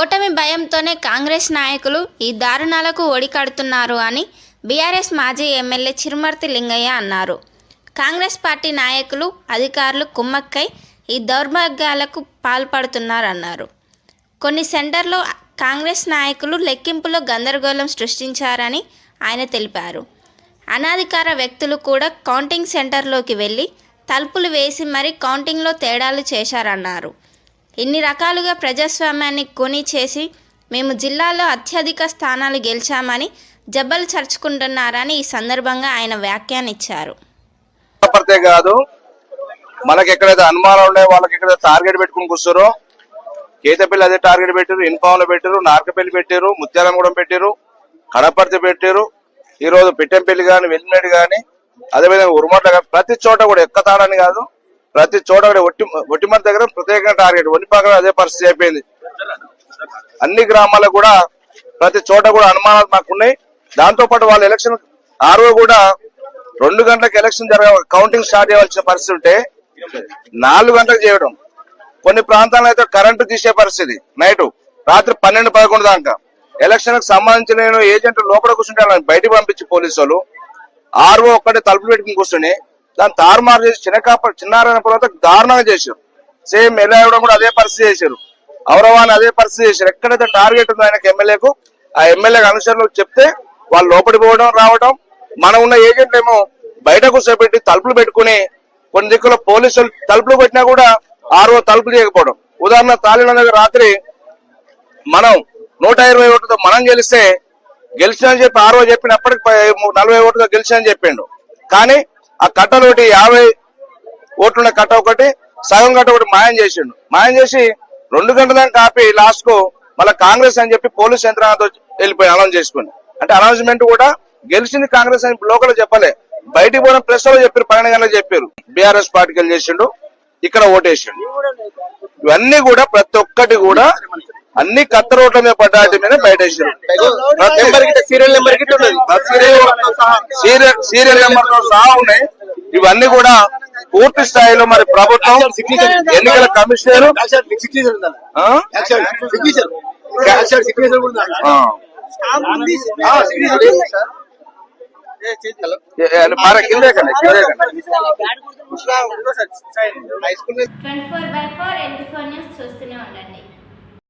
ఓటమి భయంతోనే కాంగ్రెస్ నాయకులు ఈ దారుణాలకు ఒడికడుతున్నారు అని బీఆర్ఎస్ మాజీ ఎమ్మెల్యే చిరుమర్తి లింగయ్య అన్నారు. కాంగ్రెస్ పార్టీ నాయకులు అధికారులు కుమ్మక్కై ఈ దౌర్భాగ్యాలకు పాల్పడుతున్నారన్నారు. కొన్ని సెంటర్లో కాంగ్రెస్ నాయకులు లెక్కింపులో గందరగోళం సృష్టించారని ఆయన తెలిపారు. అనాధికార వ్యక్తులు కూడా కౌంటింగ్ సెంటర్లోకి వెళ్ళి తలుపులు వేసి మరీ కౌంటింగ్లో తేడాలు చేశారన్నారు. ఇన్ని రకాలుగా ప్రజాస్వామ్యాన్ని కొని చేసి మేము జిల్లాలో అత్యధిక స్థానాలు గెలిచామని జబ్బలు చర్చుకుంటున్నారని ఈ సందర్భంగా ఆయన వ్యాఖ్యానిచ్చారు కాదు. మనకి ఎక్కడైతే అనుమానం ఉండే వాళ్ళకి ఎక్కడైతే టార్గెట్ పెట్టుకుని కూర్చోరో కేతపల్లి అదే టార్గెట్ పెట్టారు ఇన్పాంలో పెట్టారు నార్కపల్లి పెట్టారు ముత్యాలంగూడెం పెట్టారు కడపర్తి పెట్టారు ఈరోజు పిట్టంపల్లి కానీ గాని కానీ అదేవిధంగా ఉరుమట్ల ప్రతి చోట కూడా ఎక్కతాడని కాదు ప్రతి చోట కూడా ఒట్టి ఒట్టిమట్ దగ్గర ప్రత్యేకంగా టార్గెట్ ఒనిపాక అదే పరిస్థితి అయిపోయింది. అన్ని గ్రామాలకు కూడా ప్రతి చోట కూడా అనుమానాలు మాకు ఉన్నాయి దాంతో పాటు వాళ్ళ ఎలక్షన్ ఆరో కూడా రెండు గంటలకు ఎలక్షన్ జరగ కౌంటింగ్ స్టార్ట్ చేయవలసిన పరిస్థితి ఉంటే నాలుగు గంటలకు చేయడం. కొన్ని ప్రాంతాల్లో అయితే కరెంటు తీసే పరిస్థితి. నైట్ రాత్రి పన్నెండు పదకొండు దాకా. ఎలక్షన్కు సంబంధించిన ఏజెంట్ లోపల కూర్చుంటే వాళ్ళని బయటికి పంపించి పోలీసు వాళ్ళు. ఆర్ఓ ఒక్కటే తలుపులు పెట్టుకుని కూర్చొని దాన్ని తారుమారు చేసి చిన్నకాప చిన్నారాయణ తర్వాత దారుణంగా చేశారు. సేమ్ ఎలా ఇవ్వడం కూడా అదే పరిస్థితి చేశారు. ఔరవాన్ని అదే పరిస్థితి చేశారు. ఎక్కడైతే టార్గెట్ ఉందో ఆయనకు ఎమ్మెల్యేకు ఆ ఎమ్మెల్యే అనుసరణలు చెప్తే వాళ్ళు లోపలి పోవడం రావడం మనం ఉన్న ఏజెంట్ ఏమో బయట కూర్చోబెట్టి తలుపులు పెట్టుకుని కొన్ని దిక్కుల పోలీసులు తలుపులు పెట్టినా కూడా ఆరో తలుపులు చేయకపోవడం ఉదాహరణ తాలిన రాత్రి మనం నూట ఇరవై ఒకటితో మనం గెలిస్తే గెలిచినని చెప్పి ఆరో చెప్పినప్పటికి నలభై ఓట్లుగా గెలిచినని చెప్పిండు. కానీ ఆ కట్టలు ఒకటి యాభై ఓట్లున్న కట్ట ఒకటి సగం కట్ట ఒకటి మాయం చేసిండు. మాయం చేసి రెండు గంటల దాకా కాపీ లాస్ట్కు మళ్ళీ కాంగ్రెస్ అని చెప్పి పోలీస్ యంత్రాంగంతో వెళ్ళిపోయి అనౌన్స్ చేసుకుని. అంటే అనౌన్స్మెంట్ కూడా గెలిచింది కాంగ్రెస్ అని లోకల్ చెప్పలే. బయటికి పోయిన ప్రెస్లో చెప్పారు పన్నెండు గంటలకు చెప్పారు. బీఆర్ఎస్ పార్టీకి వెళ్ళి చేసిండు ఇక్కడ ఓటేసిండు. ఇవన్నీ కూడా ప్రతి ఒక్కటి కూడా అన్ని కత్త రోడ్ల మీద పడ్డాటి మీద బయట సీరియల్ నెంబర్ సీరియల్ సీరియల్ నెంబర్తో సహా ఉన్నాయి. ఇవన్నీ కూడా పూర్తి స్థాయిలో మరి ప్రభుత్వం ఎన్నికల కమిషనర్. ఆ? ఆ. ఏ- ఏ- మరి కిందే చూస్తూనే ఉండండి.